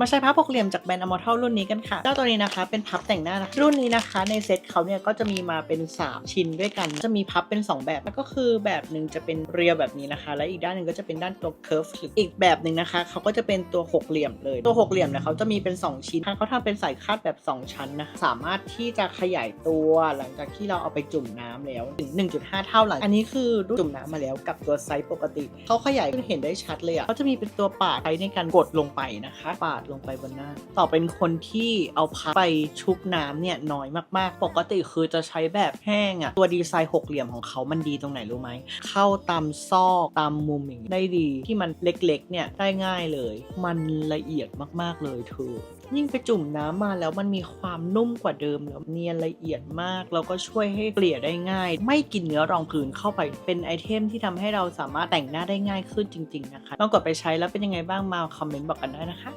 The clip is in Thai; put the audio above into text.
มาใช้พับหกเหลี่ยมจากแบรนด์อมอทัลรุ่นนี้กันค่ะ เจ้าตัวนี้นะคะเป็นพับแต่งหน้านะรุ่นนี้นะคะในเซ็ตเขาเนี่ยก็จะมีมาเป็น 3 ชิ้นด้วยกัน จะมีพับเป็น 2 แบบแล้วก็คือแบบหนึ่งจะเป็นเรียวแบบนี้นะคะ และอีกด้านหนึ่งก็จะเป็นด้านตัวเคิร์ฟอีกแบบหนึ่งนะคะเขาก็จะเป็นตัวหกเหลี่ยมเลย ตัวหกเหลี่ยมเนี่ยเขาจะมีเป็น 2 ชิ้นเขาทำเป็นสายคาดแบบ 2 ชั้นนะคะสามารถที่จะขยายตัวหลังจากที่เราเอาไปจุ่มน้ำแล้วถึง 1.5 เท่าหลัง อันนี้คือจุ่มน้ำมาแล้วกับตัวไซส์ปกติเขาขยายขึ้นเห็นได้ชัดเลยอะเขาจะมีเป็นตัวปาดใช้ในการกดลงไปนะคะปาดลงไปบนหน้า ต่อเป็นคนที่เอาพับไปชุบน้ำเนี่ยน้อยมากๆ ปกติคือจะใช้แบบแห้งอะตัวดีไซน์หกเหลี่ยมของเขามันดีตรงไหนรู้ไหม เข้าตามซอกตามมุมอย่างนี้ได้ดีที่มันเล็กๆเนี่ยได้ง่ายเลย มันละเอียดมากๆเลยเธอยิ่งไปจุ่มน้ำมาแล้วมันมีความนุ่มกว่าเดิมแล้วเนียนละเอียดมาก แล้วก็ช่วยให้เกลี่ยได้ง่าย ไม่กินเนื้อรองพื้นเข้าไปเป็นไอเทมที่ทำให้เราสามารถแต่งหน้าได้ง่ายขึ้นจริง ๆ นะคะลองกดไปใช้แล้วเป็นยังไงบ้างมาคอมเมนต์บอกกันได้นะคะ